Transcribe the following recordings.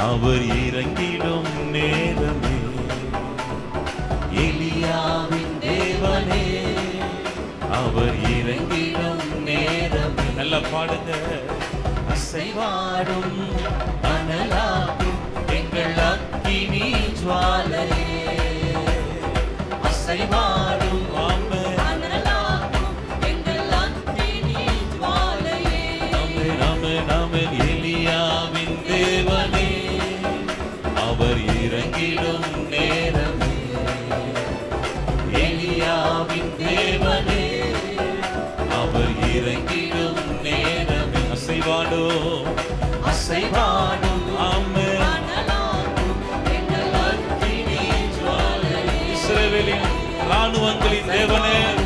அவர் இறங்கிடும் நேரமே. எலியாவின் தேவனே அவர் இறங்கிடும் நேரமே. நல்ல பாடுங்க. அசைவாடும் அனலாகும் எங்கள் அக்கினி ஜுவாலையே. அசைவாடும் நேரமே அசைவாடும் அசைவாடும் இஸ்ரவேலின் ராணுவங்களின் தேவனே.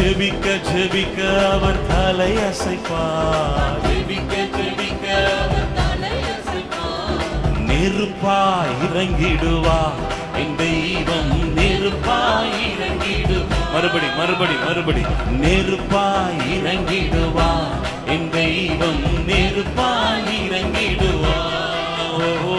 ஜெபிக்க ஜெபிக்க அவர் தலை அசைப்பார். ஜெபிக்க ஜெபிக்க அவர் தலையசைப்பார். நெருப்பாய் இறங்கிடுவா. என் தெய்வம் நெருப்பா இறங்கிடுவா. மறுபடி மறுபடி மறுபடி. நெருப்பா இறங்கிடுவா. என் தெய்வம் நெருப்பா இறங்கிடுவா. ஓ,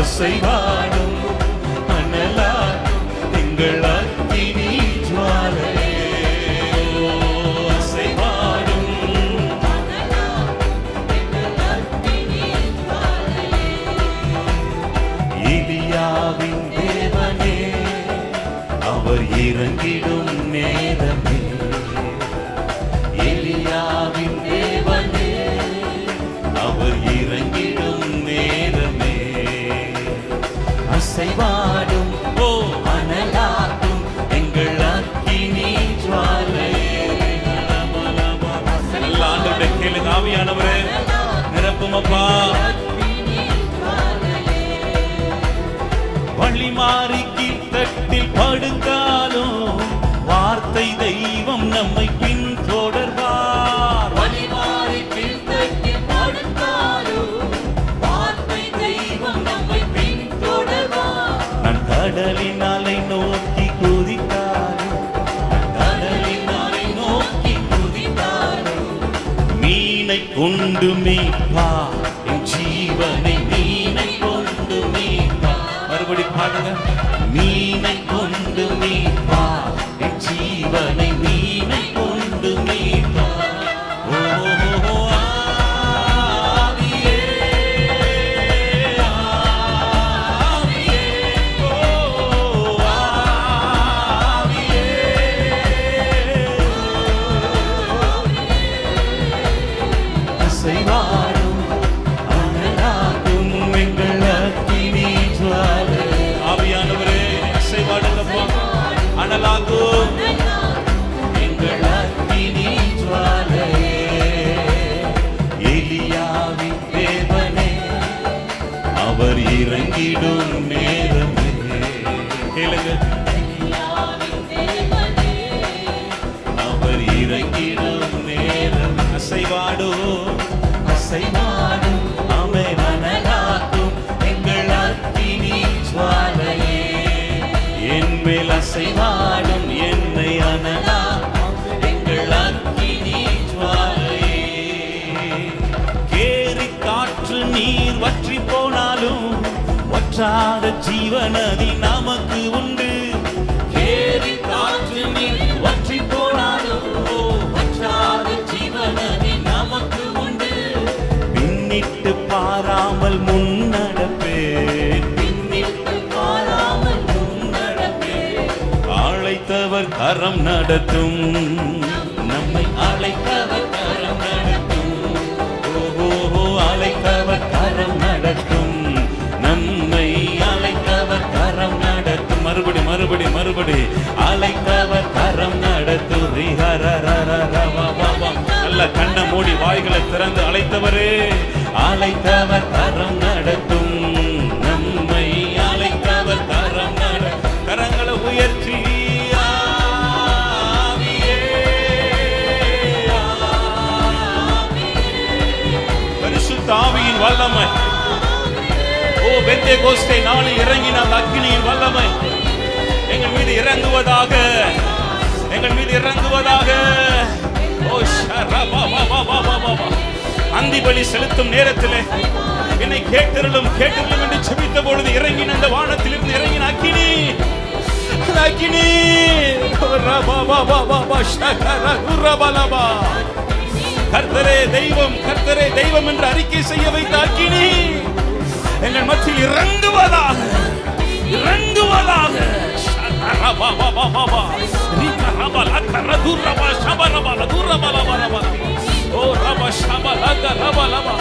அசைவாடும் அனலாடும் எங்கள் அக்கினி ஜுவாலையே ஓ, அசைவாடும் இலியாவின் தேவனே அவர் இறங்கி கடலினாலை நோக்கி குதித்தாலும் கடலினாலை நோக்கி குதித்தாலும் மீனை கொண்டு மீட்பா அனலாகும் எங்கள் அக்கினி ஜுவாலையே. எலியாவின் தேவனே அவர் இறங்கிடும் நேரமே கேளுங்க என் மேல் அசைவாடும் என்னை அனலா. எங்கள் அக்கினி ஜுவாலையே கேரி காற்று நீர் வற்றி போனாலும் வற்றாத ஜீவனதின் அவர் கரம் நடத்தும். நம்மை அழைத்தவர் கரம் நடத்தும். ஓஹோ அழைத்தவர் கரம் நடத்தும். நம்மை அழைத்தவர் கரம் நடத்தும். மறுபடி மறுபடி மறுபடி. அழைத்தவர் கரம் நடத்தும். நல்ல கண்ணை மூடி வாய்களை திறந்து அழைத்தவரே. அழைத்தவர் தரம் பெத்தே பெந்தே கோஸ்டை நாளில் இறங்கின அந்த அக்கினியின் வல்லமை. எங்கள் மீது இறங்குவதாக எங்கள் மீது இறங்குவதாக. ஓ பா பா அந்தி பலி செலுத்தும் நேரத்தில் என்னை கேட்டிருளும் கேட்டிருளும் என்று செபித்த பொழுது இறங்கின அந்த வானத்திலிருந்து இறங்கின அக்கினி. அக்கினி. பா கர்த்தரே தெய்வம் கர்த்தரே தெய்வம் என்று அறிக்கை செய்ய வைத்த அக்கினி. எங்கள் மத்தியில் இறங்குவதாக இறங்குவதாக ஷகரபபபபபா. ரபா ஷபரபலதுரபலபலபா. ஓ ரபா ஷபலகரபலபா.